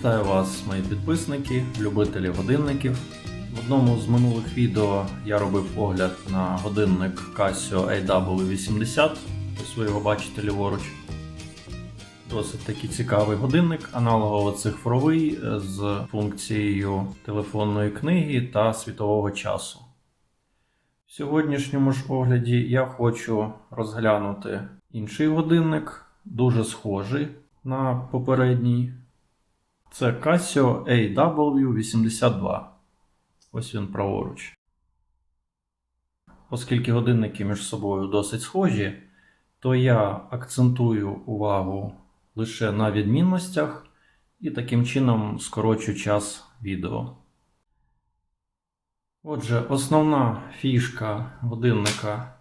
Вітаю вас, мої підписники, любителі годинників. В одному з минулих відео я робив огляд на годинник Casio AW80. Ось ви його бачите ліворуч. Досить такий цікавий годинник, аналогово цифровий е, з функцією телефонної книги та світового часу. В сьогоднішньому ж огляді я хочу розглянути інший годинник, дуже схожий на попередній. Це Casio AW82. Ось він праворуч. Оскільки годинники між собою досить схожі, то я акцентую увагу лише на відмінностях і таким чином скорочу час відео. Отже, основна фішка годинника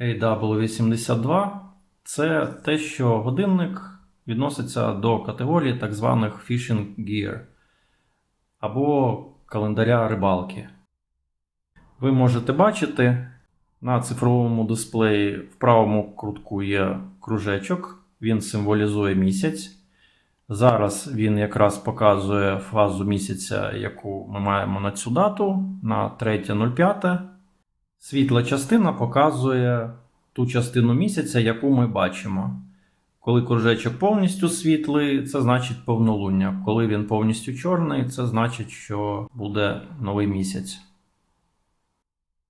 AW82 це те, що годинник відноситься до категорії так званих Fishing Gear або календаря рибалки. Ви можете бачити на цифровому дисплеї в правому крутку є кружечок, він символізує місяць. Зараз він якраз показує фазу місяця, яку ми маємо на цю дату, на 3.05. Світла частина показує ту частину місяця, яку ми бачимо. Коли кружечок повністю світлий, це значить повнолуння. Коли він повністю чорний, це значить, що буде новий місяць.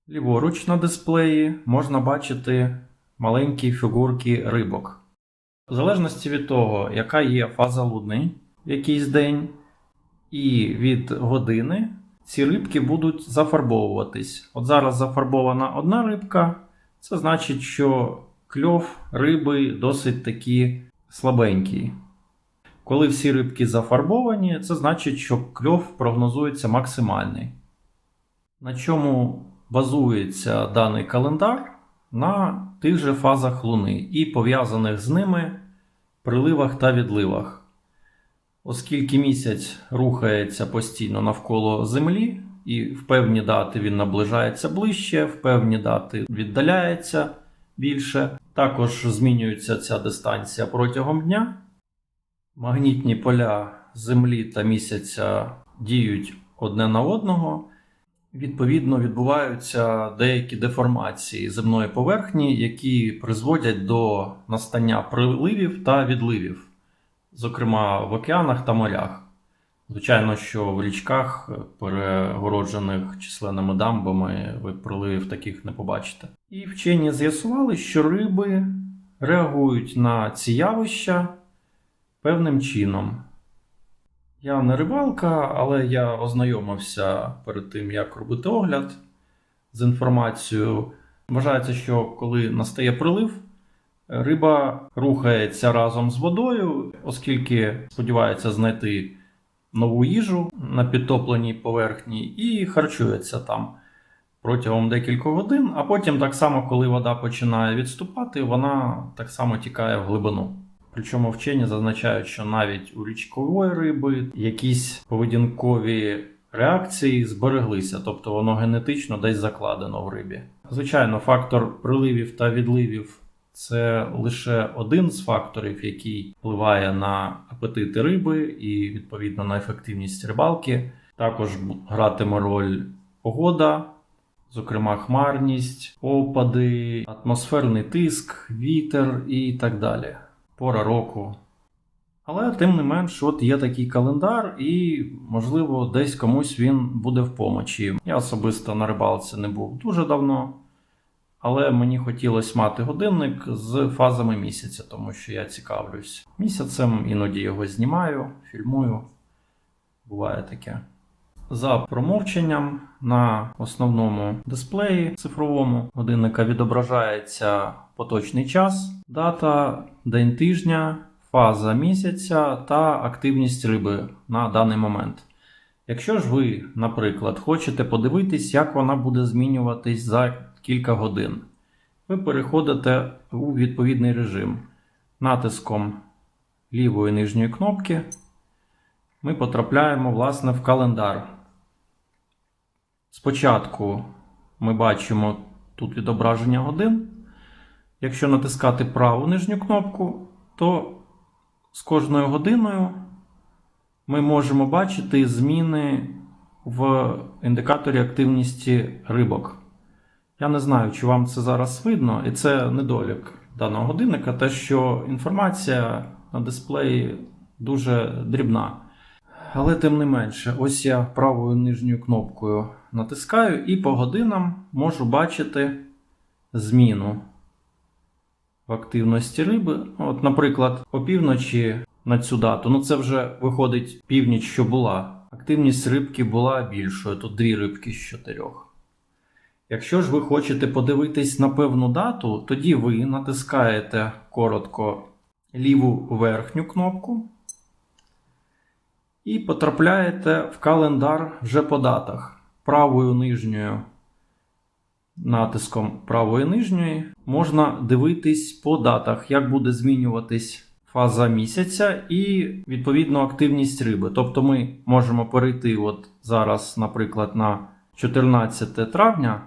Ліворуч на дисплеї можна бачити маленькі фігурки рибок. В залежності від того, яка є фаза луни в якийсь день, і від години ці рибки будуть зафарбовуватись. От зараз зафарбована одна рибка, це значить, що кльов риби досить таки слабенький. Коли всі рибки зафарбовані, це значить, що кльов прогнозується максимальний. На чому базується даний календар? На тих же фазах Луни і пов'язаних з ними приливах та відливах. Оскільки місяць рухається постійно навколо Землі, і в певні дати він наближається ближче, в певні дати віддаляється більше. Також змінюється ця дистанція протягом дня. Магнітні поля Землі та місяця діють одне на одного. Відповідно, відбуваються деякі деформації земної поверхні, які призводять до настання приливів та відливів, зокрема в океанах та морях. Звичайно, що в річках, перегороджених численними дамбами, ви приливів таких не побачите. І вчені з'ясували, що риби реагують на ці явища певним чином. Я не рибалка, але я ознайомився перед тим, як робити огляд з інформацією. Вважається, що коли настає прилив, риба рухається разом з водою, оскільки сподівається знайти нову їжу на підтопленій поверхні і харчується там протягом декількох годин, а потім, так само, коли вода починає відступати, вона так само тікає в глибину. Причому вчені зазначають, що навіть у річкової риби якісь поведінкові реакції збереглися, тобто воно генетично десь закладено в рибі. Звичайно, фактор приливів та відливів це лише один з факторів, який впливає на апетити риби і відповідно на ефективність рибалки. Також гратиме роль погода, зокрема хмарність, опади, атмосферний тиск, вітер і так далі. Пора року. Але тим не менш, от є такий календар, і, можливо, десь комусь він буде в помочі. Я особисто на рибалці не був дуже давно, але мені хотілося мати годинник з фазами місяця, тому що я цікавлюсь місяцем, іноді його знімаю, фільмую. Буває таке. За промовченням на основному дисплеї цифровому годинника відображається поточний час, дата, день тижня, фаза місяця та активність риби на даний момент. Якщо ж ви, наприклад, хочете подивитись, як вона буде змінюватись за кілька годин, ви переходите у відповідний режим натиском лівої нижньої кнопки. Ми потрапляємо власне в календар. Спочатку ми бачимо тут відображення годин. Якщо натискати праву нижню кнопку, то з кожною годиною ми можемо бачити зміни в індикаторі активності рибок. Я не знаю, чи вам це зараз видно, і це недолік даного годинника, те, що інформація на дисплеї дуже дрібна. Але тим не менше, ось я правою нижньою кнопкою натискаю і по годинам можу бачити зміну в активності риби. От, наприклад, опівночі на цю дату, ну це вже виходить північ, що була. Активність рибки була більшою, тут дві рибки з чотирьох. Якщо ж ви хочете подивитись на певну дату, тоді ви натискаєте коротко ліву верхню кнопку і потрапляєте в календар вже по датах. Правою нижньою натиском правої нижньої можна дивитись по датах, як буде змінюватись фаза місяця і відповідно активність риби. Тобто ми можемо перейти от зараз, наприклад, на 14 травня,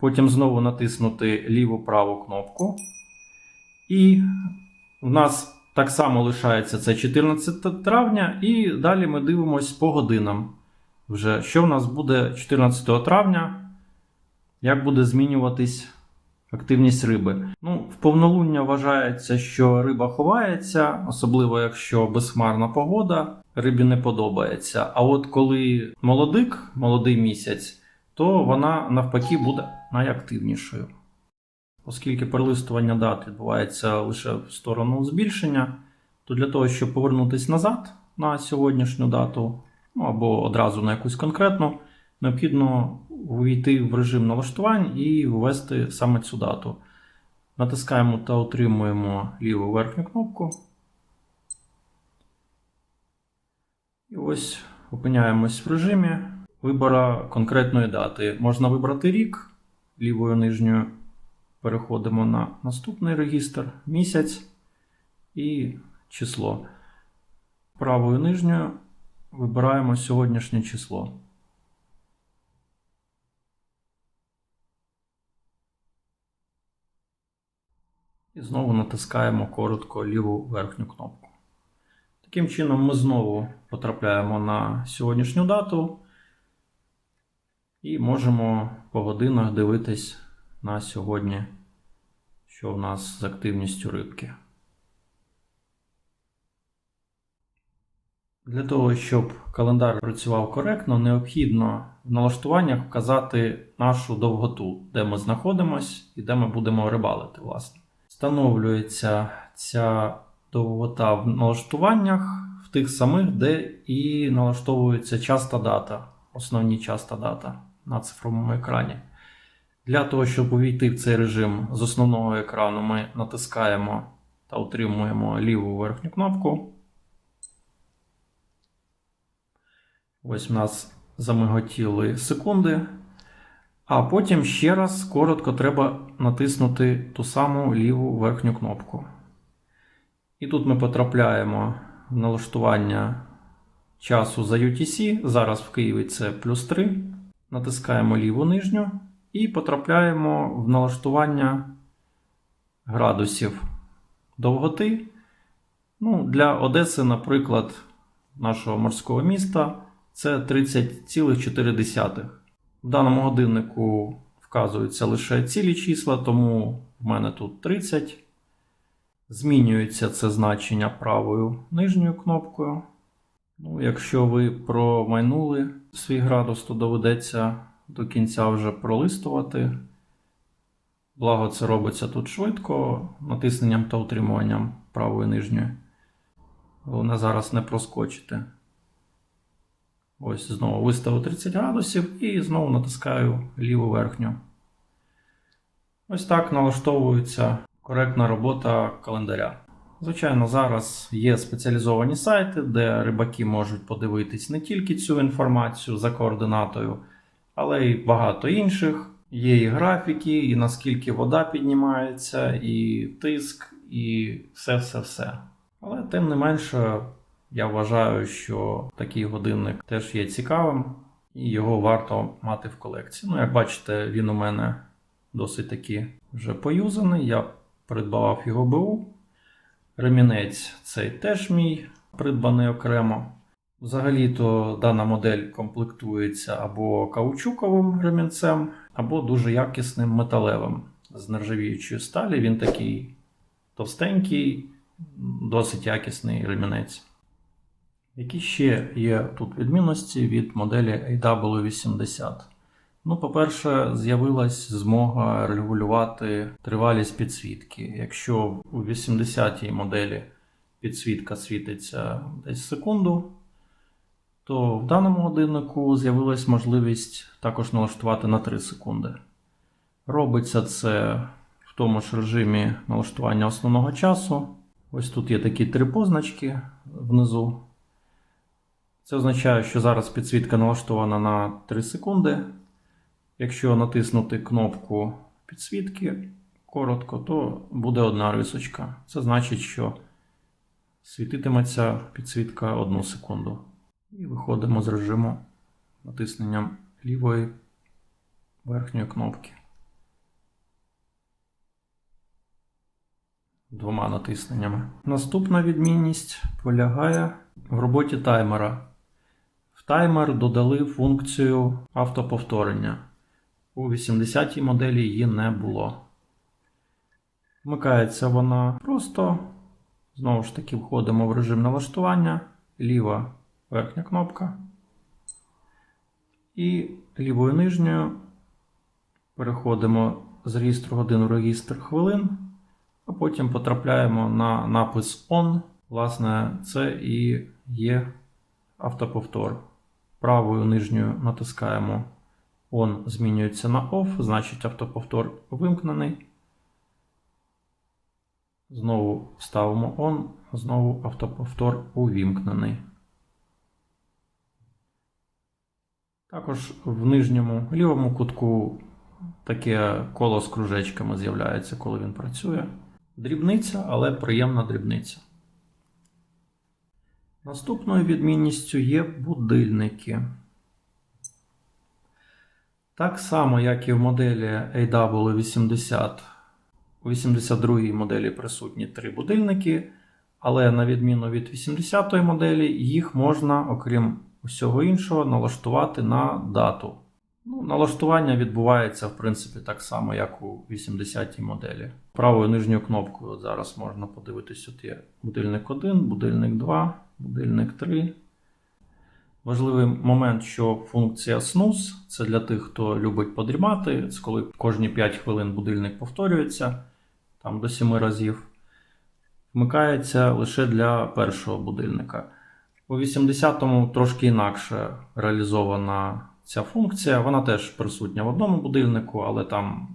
потім знову натиснути ліву праву кнопку. І в нас так само лишається це 14 травня, і далі ми дивимось по годинам. Вже що в нас буде 14 травня, як буде змінюватись активність риби. Ну, в повнолуння вважається, що риба ховається, особливо якщо безхмарна погода, рибі не подобається. А от коли молодик, молодий місяць, то вона навпаки буде найактивнішою. Оскільки перелистування дат відбувається лише в сторону збільшення, то для того, щоб повернутися назад на сьогоднішню дату, ну або одразу на якусь конкретну, необхідно увійти в режим налаштувань і ввести саме цю дату. Натискаємо та отримуємо ліву верхню кнопку. І ось опиняємось в режимі вибора конкретної дати. Можна вибрати рік лівою нижньою. Переходимо на наступний регістр, місяць і число. Правою нижньою вибираємо сьогоднішнє число. І знову натискаємо коротко ліву верхню кнопку. Таким чином, ми знову потрапляємо на сьогоднішню дату і можемо по годинах дивитись на сьогодні, що в нас з активністю рибки. Для того, щоб календар працював коректно, необхідно в налаштуваннях вказати нашу довготу, де ми знаходимося і де ми будемо рибалити, власне. Встановлюється ця довгота в налаштуваннях в тих самих, де і налаштовується час та дата, основні час та дата на цифровому екрані. Для того, щоб увійти в цей режим з основного екрану, ми натискаємо та утримуємо ліву верхню кнопку. Ось у нас замиготіли секунди. А потім ще раз коротко треба натиснути ту саму ліву верхню кнопку. І тут ми потрапляємо в налаштування часу за UTC. Зараз в Києві це плюс 3. Натискаємо ліву нижню і потрапляємо в налаштування градусів довготи. Ну, Для Одеси, наприклад, нашого морського міста це 30,4. В даному годиннику вказуються лише цілі числа, тому в мене тут 30. Змінюється це значення правою нижньою кнопкою. Ну, Якщо ви промайнули свій градус, то доведеться до кінця вже пролистувати. Благо, це робиться тут швидко, натисненням та утримуванням правої нижньої. Головне зараз не проскочити. Ось знову виставив 30 градусів і знову натискаю ліву верхню. Ось так налаштовується коректна робота календаря. Звичайно, зараз є спеціалізовані сайти, де рибаки можуть подивитись не тільки цю інформацію за координатою, але й багато інших. Є і графіки, і наскільки вода піднімається, і тиск, і все-все-все. Але тим не менше. Я вважаю, що такий годинник теж є цікавим і його варто мати в колекції. Ну, як бачите, він у мене досить таки вже поюзаний. Я придбавав його БУ. Ремінець цей теж мій, придбаний окремо. Взагалі-то дана модель комплектується або каучуковим ремінцем, або дуже якісним металевим з нержавіючої сталі. Він такий товстенький, досить якісний ремінець. Які ще є тут відмінності від моделі AW80? Ну, по-перше, з'явилась змога регулювати тривалість підсвітки. Якщо у 80-й моделі підсвітка світиться десь секунду, то в даному годиннику з'явилась можливість також налаштувати на 3 секунди. Робиться це в тому ж режимі налаштування основного часу. Ось тут є такі три позначки внизу. Це означає, що зараз підсвітка налаштована на 3 секунди. Якщо натиснути кнопку підсвітки коротко, то буде одна рисочка. Це значить, що світитиметься підсвітка 1 секунду. І виходимо з режиму натисненням лівої верхньої кнопки. Двома натисненнями. Наступна відмінність полягає в роботі таймера. В таймер додали функцію автоповторення. У 80-й моделі її не було. Вмикається вона просто. Знову ж таки, входимо в режим налаштування, ліва верхня кнопка. І лівою нижньою переходимо з реєстру годин в реєстр хвилин, а потім потрапляємо на напис ON. Власне, це і є автоповтор. Правою нижньою натискаємо ON змінюється на OFF, значить автоповтор вимкнений. Знову ставимо ON, знову автоповтор увімкнений. Також в нижньому лівому кутку таке коло з кружечками з'являється, коли він працює. Дрібниця, але приємна дрібниця. Наступною відмінністю є будильники. Так само, як і в моделі AW80, у 82-й моделі присутні три будильники, але на відміну від 80-ї моделі, їх можна, окрім усього іншого, налаштувати на дату. Ну, налаштування відбувається, в принципі, так само, як у 80-й моделі. Правою нижньою кнопкою зараз можна подивитись, от є будильник 1, будильник 2, будильник 3. Важливий момент, що функція snooze – це для тих, хто любить подрімати, це коли кожні 5 хвилин будильник повторюється, там до 7 разів. Вмикається лише для першого будильника. У 80-му трошки інакше реалізована ця функція. Вона теж присутня в одному будильнику, але там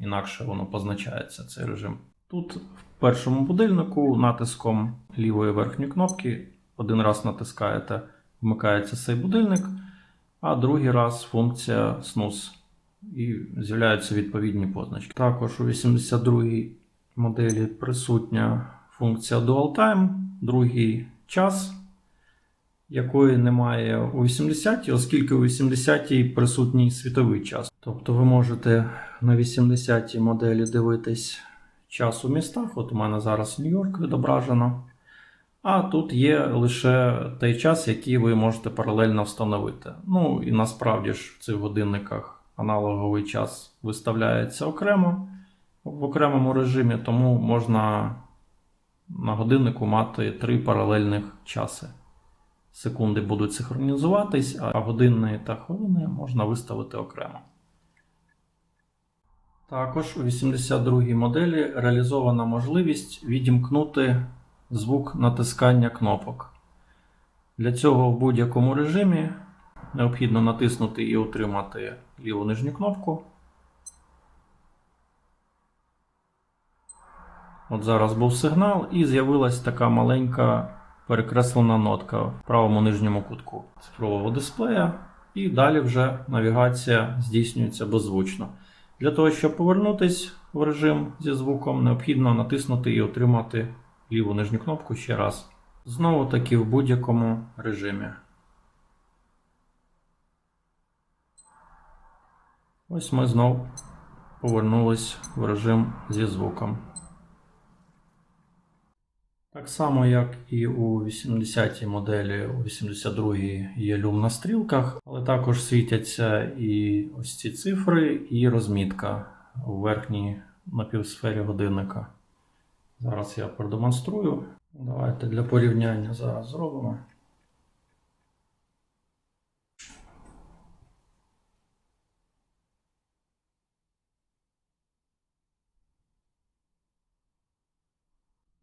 інакше воно позначається цей режим. Тут в першому будильнику натиском лівої верхньої кнопки один раз натискаєте, вмикається цей будильник, а другий раз функція snooze. І з'являються відповідні позначки. Також у 82-й моделі присутня функція Dual Time, другий час якої немає у 80-ті, оскільки у 80-ті присутній світовий час. Тобто ви можете на 80-й моделі дивитись час у містах. От у мене зараз Нью-Йорк відображено. А тут є лише той час, який ви можете паралельно встановити. Ну і насправді ж в цих годинниках аналоговий час виставляється окремо в окремому режимі, тому можна на годиннику мати три паралельних часи секунди будуть синхронізуватись, а години та хвилини можна виставити окремо. Також у 82-й моделі реалізована можливість відімкнути звук натискання кнопок. Для цього в будь-якому режимі необхідно натиснути і утримати ліву нижню кнопку. От зараз був сигнал, і з'явилась така маленька перекреслена нотка в правому нижньому кутку цифрового дисплея, і далі вже навігація здійснюється беззвучно. Для того, щоб повернутися в режим зі звуком, необхідно натиснути і отримати ліву нижню кнопку ще раз. Знову таки в будь-якому режимі. Ось ми знову повернулись в режим зі звуком. Так само, як і у 80-й моделі, у 82-й є люм на стрілках, але також світяться і ось ці цифри, і розмітка у верхній напівсфері годинника. Зараз я продемонструю. Давайте для порівняння зараз зробимо.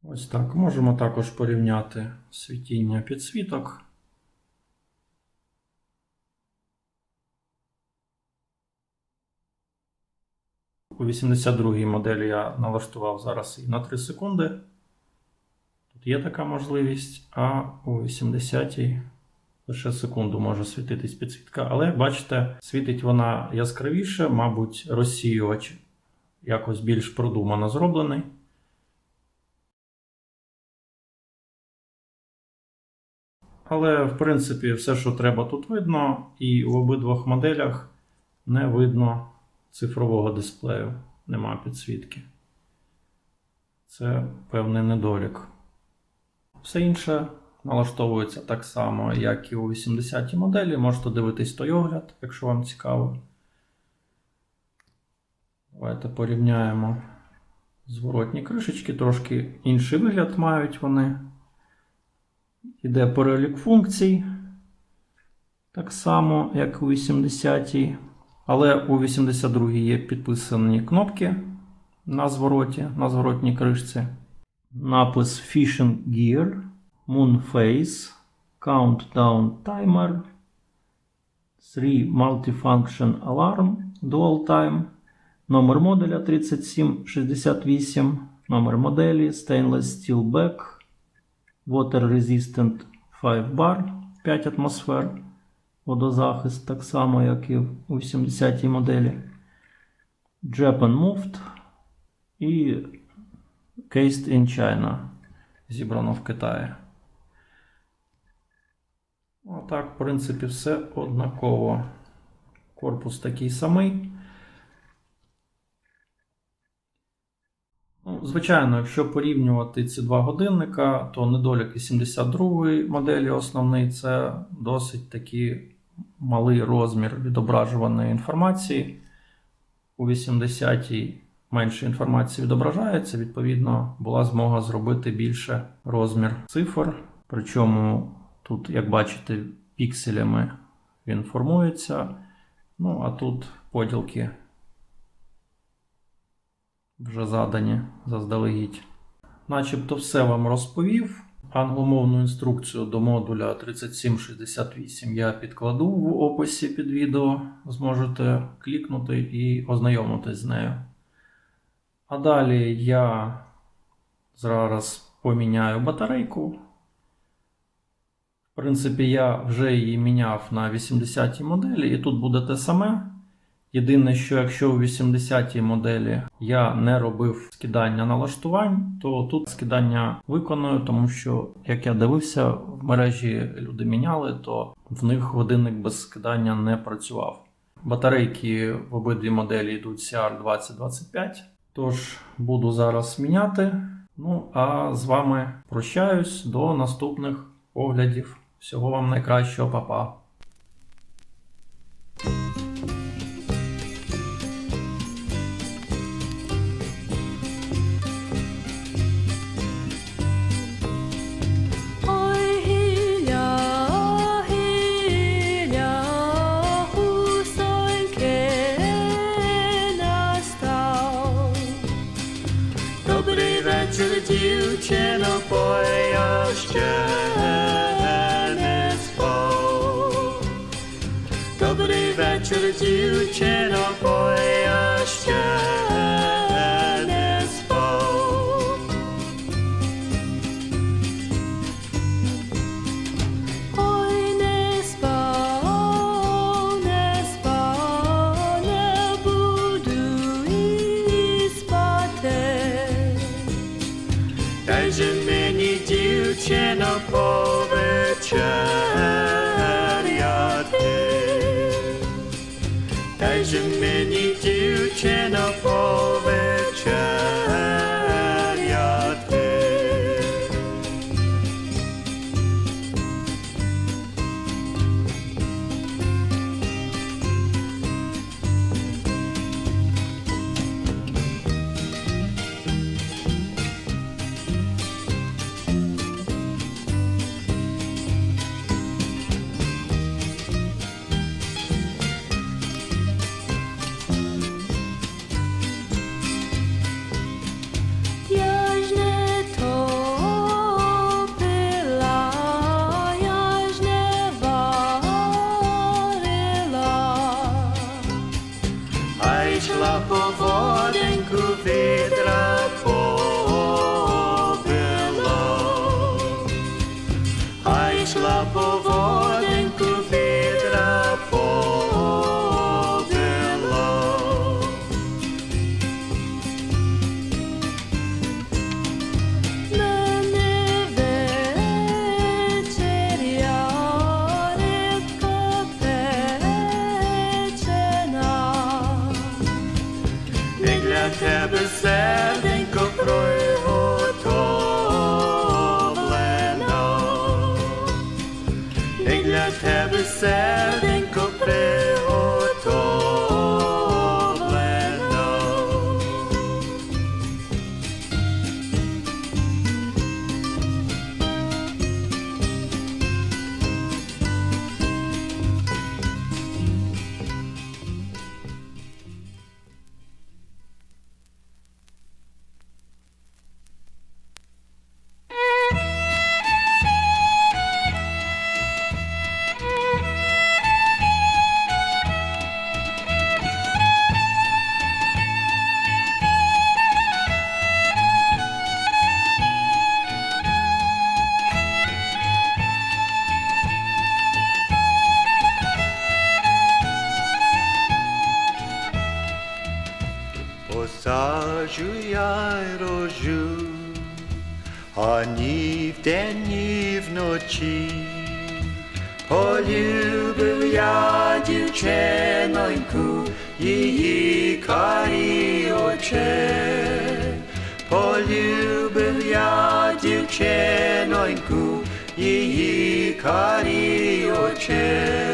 Ось так. Можемо також порівняти світіння підсвіток. У 82-й моделі я налаштував зараз і на 3 секунди. Тут є така можливість, а у 80-й лише секунду може світитись підсвітка. Але бачите, світить вона яскравіше, мабуть, розсіювач якось більш продумано зроблений. Але, в принципі, все, що треба, тут видно, і в обидвох моделях не видно цифрового дисплею, нема підсвітки. Це певний недолік. Все інше налаштовується так само, як і у 80-й моделі. Можете дивитись той огляд, якщо вам цікаво. Давайте порівняємо зворотні кришечки, трошки інший вигляд мають вони. Іде перелік функцій. Так само, як у 80-й. Але у 82-й є підписані кнопки на звороті, на зворотній кришці. Напис Fishing Gear, Moon Face, Countdown Timer, 3 Multifunction Alarm, Dual Time, номер модуля 3768, номер моделі Stainless Steel Back, Water Resistant 5 Bar 5 атмосфер. Водозахист, так само, як і у 80-й моделі. Japan Moved і Cased in China. Зібрано в Китаї. Отак, в принципі, все однаково. Корпус такий самий. Ну, Звичайно, якщо порівнювати ці два годинника, то недолік 82-ї моделі основний це досить такий малий розмір відображуваної інформації. У 80-й менше інформації відображається, відповідно, була змога зробити більше розмір цифр. Причому тут, як бачите, пікселями він формується. Ну, а тут поділки вже задані заздалегідь. Начебто все вам розповів. Англомовну інструкцію до модуля 3768 я підкладу в описі під відео. Зможете клікнути і ознайомитись з нею. А далі я зараз поміняю батарейку. В принципі, я вже її міняв на 80-й моделі, і тут буде те саме. Єдине, що якщо у 80-й моделі я не робив скидання налаштувань, то тут скидання виконую, тому що, як я дивився, в мережі люди міняли, то в них годинник без скидання не працював. Батарейки в обидві моделі йдуть CR2025, тож буду зараз міняти. Ну а з вами прощаюсь до наступних оглядів. Всього вам найкращого, Па-па! дівчино, бо я ще не спав. Добрий вечір, дівчино, бо Дай же мені, дівчино, повечеряти. Love. Й рожу, ані вдень, ні вночі. Полюбив я дівчиноньку, її карі оче. Полюбив я дівчиноньку, її карі оче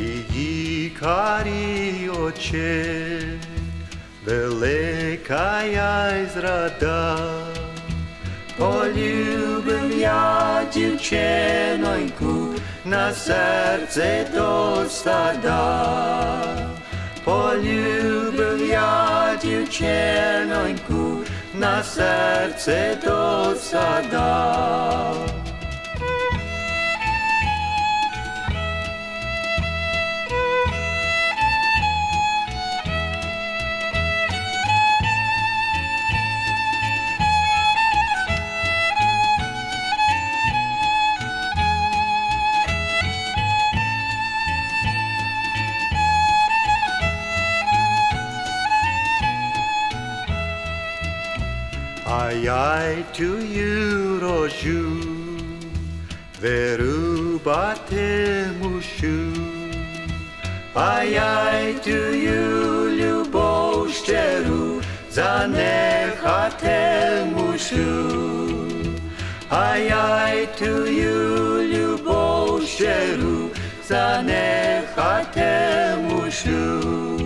її карі очі, велика я й зрада, полюбив я дівчиноньку на серце до стада, полюбив я дівчиноньку на серце до я й тую любов щиру занехати мушу, а я й тую любов щиру занехати мушу.